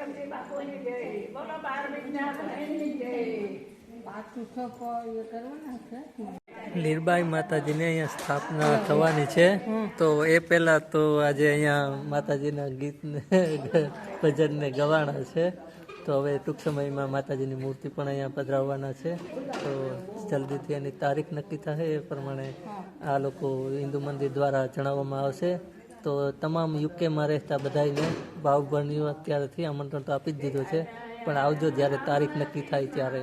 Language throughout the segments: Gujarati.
વિક્રમસિંહ બાપુની લીરબાઈ માતાજીની અહીંયા સ્થાપના થવાની છે. તો એ પહેલા તો આજે અહીંયા માતાજીના ગીતને, ભજનને ગવાણા છે. તો હવે ટૂંક સમયમાં માતાજીની મૂર્તિ પણ અહીંયા પધરાવવાના છે. તો જલ્દીથી એની તારીખ નક્કી થશે એ પ્રમાણે આ લોકો હિન્દુ મંદિર દ્વારા જણાવવામાં આવશે. તો તમામ યુકેમાં રહેતા બધાને ભાવભરણીઓ અત્યારેથી આમંત્રણ તો આપી જ દીધું છે. પણ આવજો જ્યારે તારીખ નક્કી થાય ત્યારે.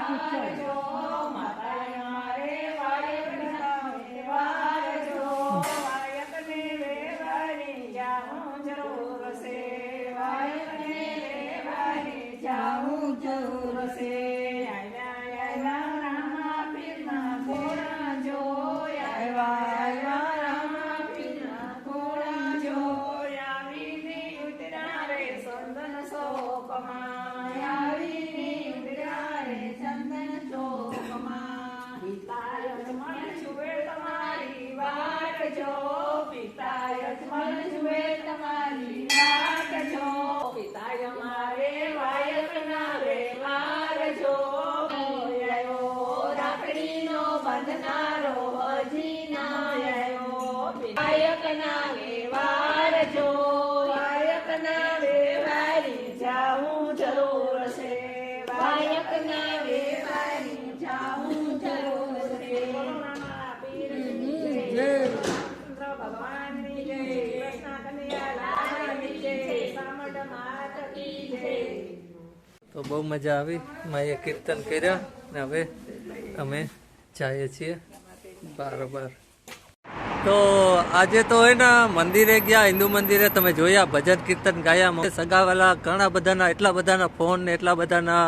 જાઉં Hallelujah. તો બહુ મજા આવી. માએ કીર્તન કર્યા ને હવે અમે જઈએ છીએ બરાબર. તો આજે તો હોય ને મંદિરે ગયા, હિન્દુ મંદિરે તમે જોયા, ભજન કીર્તન ગાયા સગાવાલા, ઘણા બધાના, એટલા બધાના ફોન ને એટલા બધાના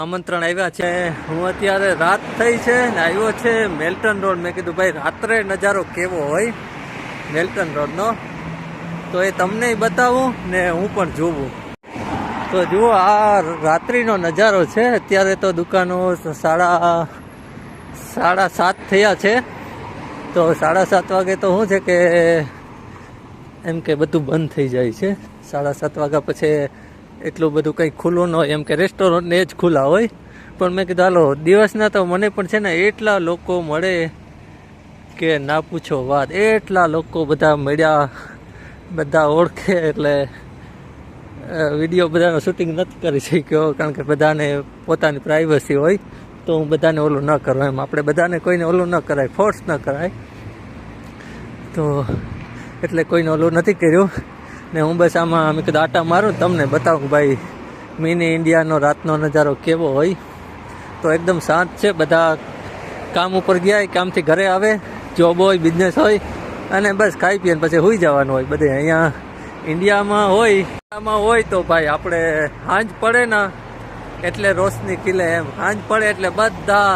આમંત્રણ આવ્યા છે. હું અત્યારે રાત થઈ છે ને આવ્યો છે મેલ્ટન રોડ. મેં કીધું, ભાઈ, રાત્રે નજારો કેવો હોય મેલ્ટન રોડનો? તો એ તમને બતાવું ને હું પણ જોવું તો જુઓ, આ રાત્રિનો નજારો છે. અત્યારે તો દુકાનો સાડા સાડા સાત થયા છે. તો સાડા સાત વાગે તો શું છે કે એમ કે બધું બંધ થઈ જાય છે. સાડા સાત વાગ્યા પછી એટલું બધું કંઈ ખુલ્લું ન હોય. એમ કે રેસ્ટોરન્ટને જ ખુલ્લા હોય. પણ મેં કીધું, હાલો, દિવસના તો મને પણ છે ને એટલા લોકો મળે કે ના પૂછો વાત. એટલા લોકો બધા મળ્યા, બધા ઓળખે એટલે વીડિયો બધાનો શૂટિંગ નથી કરી શક્યો, કારણ કે બધાને પોતાની પ્રાઇવસી હોય, તો હું બધાને ઓલું ન કરું એમ. આપણે બધાને કોઈને ઓલું ન કરાય ફોર્સ ન કરાય. તો એટલે કોઈને ઓલું નથી કર્યું. ને હું બસ આમાં મેં કીધું આટા મારું તમને બતાવું ભાઈ મિની ઇન્ડિયાનો રાતનો નજારો કેવો હોય. તો એકદમ શાંત છે, બધા કામ ઉપર ગયા, કામથી ઘરે આવે જોબ હોય બિઝનેસ હોય, અને બસ ખાઈ પીને પછી હોઈ જવાનું હોય બધે અહીંયા. ઇન્ડિયામાં હોય ઇન્ડિયામાં હોય તો ભાઈ આપણે સાંજ પડે ને, એટલે રોશની ખીલે એમ. સાંજ પડે એટલે બધા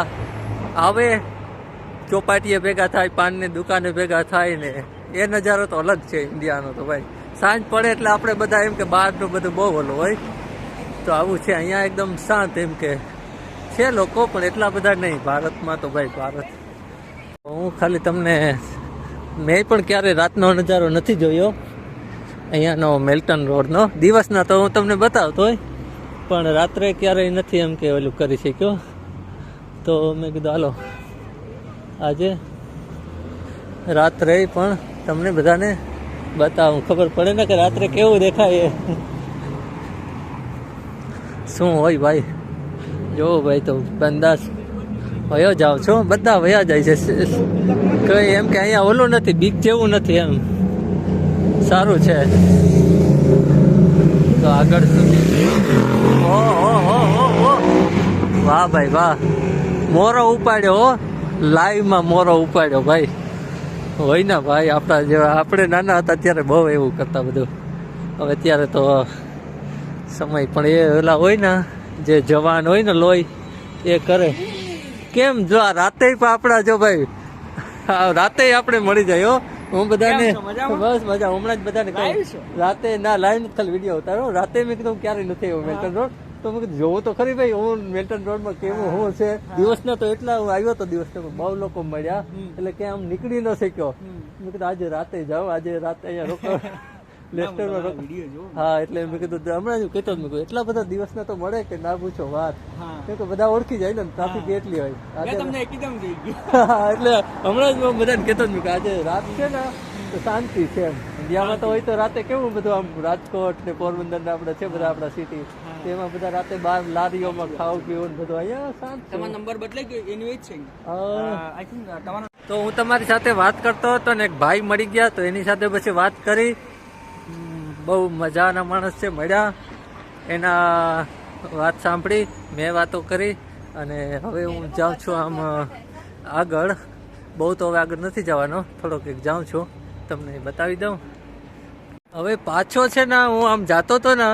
આવે, ચોપાટીએ ભેગા થાય, પાનની દુકાને ભેગા થાય ને. એ નજારો તો અલગ છે ઇન્ડિયાનો તો ભાઈ. સાંજ પડે એટલે આપણે બધા એમ કે બહારનું બધું બહુ ઓલું હોય. તો આવું છે, અહીંયા એકદમ શાંત એમ કે છે લોકો, પણ એટલા બધા નહીં. ભારતમાં તો ભાઈ ભારત. હું ખાલી તમને મેં પણ ક્યારેય રાતનો નજારો નથી જોયો. અહીંયાનો મેલ્ટન રોડનો. દિવસના તો હું તમને બતાવતો હોય, પણ રાત્રે ક્યારેય નથી એમ કે ઓલું કરી શક્યો. તો મેં કીધું, હાલો, આજે રાત્રે પણ તમને બધાને બતાવું. ખબર પડે ને કે રાત્રે કેવું દેખાય શું હોય ભાઈ? જો ભાઈ તો બંદાસ વયો જાઉં છો. બધા વયા જાય છે. કઈ એમ કે અહીંયા ઓલું નથી, બીક જેવું નથી એમ. સારું છે. તો આગળ સુધી ઓ હો હો વાહ ભાઈ વાહ. મોરો ઉપાડ્યો હો. લાઈવમાં મોરો ઉપાડ્યો ભાઈ. હોય ને ભાઈ આપણા જેવા. આપણે નાના હતા ત્યારે બહુ એવું કરતા બધું. હવે અત્યારે તો સમય પણ એ ઓલા હોય ને જે જવાન હોય ને લોહી એ કરે. કેમ જો આ રાતે પણ આપણા જો ભાઈ રાતે આપણે મળી જાય હો. હું બધાને બસ મજા. હમણાં જ બધાને કહું. રાતે ના લાઈવ ખાલી વીડિયો ઉતારો રાતે મેં કીધું ક્યારેય નથી આવ્યો મેલ્ટન રોડ. તો મેં કીધું જોવું તો ખરી ભાઈ હું મેલ્ટન રોડમાં કેવું હું છે. દિવસના તો એટલા હું આવ્યો તો દિવસના બહુ લોકો મળ્યા. એટલે ક્યાં આમ નીકળી ન શક્યો. મેં કીધું આજે રાતે જાઓ આજે રાતે અહીંયા રોકો લેસ્ટરમાં હા એટલે મેં કીધું હમણાં જ કહેતો મેં એટલા બધા દિવસના તો મળે કે ના પૂછો વાત. કેમ કે બધા ઓળખી જાય ને ટ્રાફિક એટલી હોય. તમને એકદમ એટલે હમણાં જ હું બધાને કહેતો જ કે આજે રાત છે ને તો શાંતિ છે એમ. ઇન્ડિયામાં તો હોય તો રાતે કેવું બધું આમ રાજકોટ ને પોરબંદર ને આપણે છે બધા આપણા સિટી તેમાં બધા રાતે બાર લારીઓમાં ખાવું પીવું ને બધું અહીંયા શાંત. તમારો નંબર બદલાઈ ગયો એનું એ જ છે આઈ થિંક તમારો તો હું તમારી સાથે વાત કરતો હતો ને એક ભાઈ મળી ગયા તો એની સાથે પછી વાત કરી. બહુ મજાના માણસ છે મળ્યા. એના વાત સાંભળી, મેં વાતો કરી અને હવે હું જાઉં છું આમ આગળ. બહુ તો હવે આગળ નથી જવાનો, થોડોક એક જાઉં છું, તમને બતાવી દઉં. હવે પાછો છે ને, હું આમ જાતો હતો ને,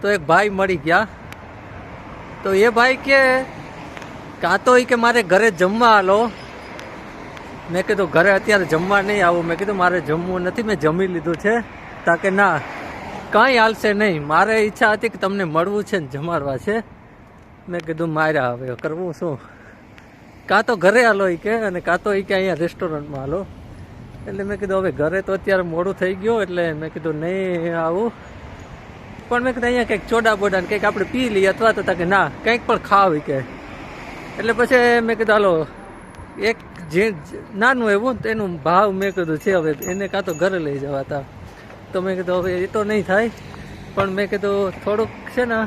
તો એક ભાઈ મળી ગયા. તો એ ભાઈ કે, કાં તો એ કે મારે ઘરે જમવા આલો. મેં કીધું, ઘરે અત્યારે જમવા નહીં આવું. મેં કીધું, મારે જમવું નથી, મેં જમી લીધું છે. તાકે ના કાંઈ હાલશે નહીં. મારે ઈચ્છા હતી કે તમને મળવું છે ને જમાડવા છે. મેં કીધું માર્યા હવે કરવું શું? કાં તો ઘરે હાલો એ કે, અને કાં તો એ કે અહીંયા રેસ્ટોરન્ટમાં હાલો. એટલે મેં કીધું, હવે ઘરે તો અત્યારે મોડું થઈ ગયું, એટલે મેં કીધું, નહીં, આવું. પણ મેં કીધું, અહીંયા કંઈક ચોડા બોડા ને કંઈક આપણે પી લઈએ, અથવા તો કે ના, કંઈક પણ ખાવ કે. એટલે પછી મેં કીધું, હાલો. એક જે નાનું એવું એનું ભાવ મેં કીધું છે, હવે એને કાં તો ઘરે લઈ જવાતા. તો મેં કીધું, હવે એ તો નહીં થાય. પણ મેં કીધું, થોડુંક છે ને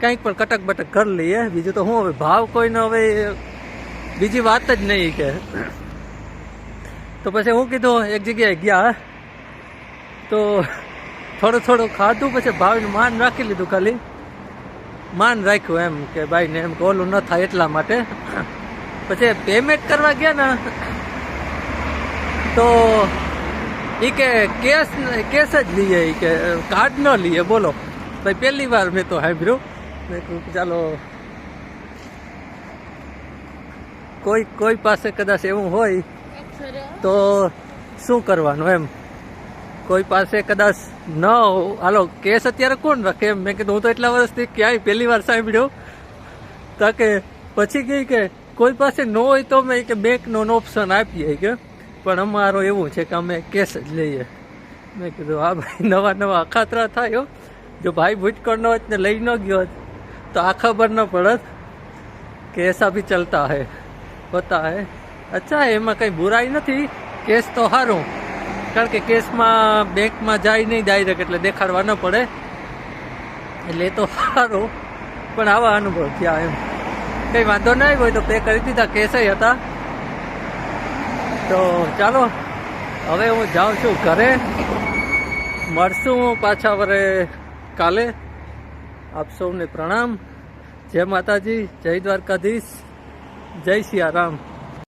કંઈક પણ કટક બટક કરી લઈએ. બીજું તો હું હવે ભાવ કોઈનો હવે બીજી વાત જ નહીં કે. તો પછી હું કીધું, એક જગ્યાએ ગયા. તો થોડું થોડું ખાધું, પછી ભાવનું માન રાખી લીધું ખાલી. માન રાખ્યું એમ કે ભાઈને એમ ઓલું ન થાય એટલા માટે. પછી પેમેન્ટ કરવા ગયા ને, તો એ કે કેશ કેશ જ લઈએ એ કે કાર્ડ ન લઈએ બોલો. ભાઈ પહેલી વાર મેં તો સાંભળ્યું. ચાલો. કોઈ કોઈ પાસે કદાચ એવું હોય તો શું કરવાનું એમ? કોઈ પાસે કદાચ ન હાલો, કેસ અત્યારે કોણ રાખે એમ? મેં કીધું, હું તો એટલા વર્ષથી ક્યાંય પહેલી વાર સાંભળ્યો. તો કે, પછી કહે કે, કોઈ પાસે ન હોય તો મેં કે બેંકનો ઓપ્શન આપીએ કે. પણ અમારો એવું છે કે અમે કેસ જ લઈએ. મેં કીધું, હા ભાઈ, નવા નવા અખાતરા થાય જો ભાઈ ભૂટકોડ ન હોત ને લઈ ન ગયો હોત, તો આ ખબર ન પડત કે એસા બી ચલતા હૈ, હોતા હૈ. અચ્છા, એમાં કંઈ બુરાઈ નથી. કેસ તો સારું કારણ કે કેસમાં બેંકમાં જાય નહીં ડાયરેક્ટ એટલે દેખાડવા ન પડે. એટલે એ તો સારું પણ આવા અનુભવ થયા એમ. કંઈ વાંધો ના આવ્યો તો પે કરી દીધા કેસય હતા. તો ચાલો, હવે હું જાઉં છું ઘરે. મળશું પાછા વરે કાલે. આપ સૌને પ્રણામ. જય માતાજી, જય દ્વારકાધીશ, જય સિયારામ.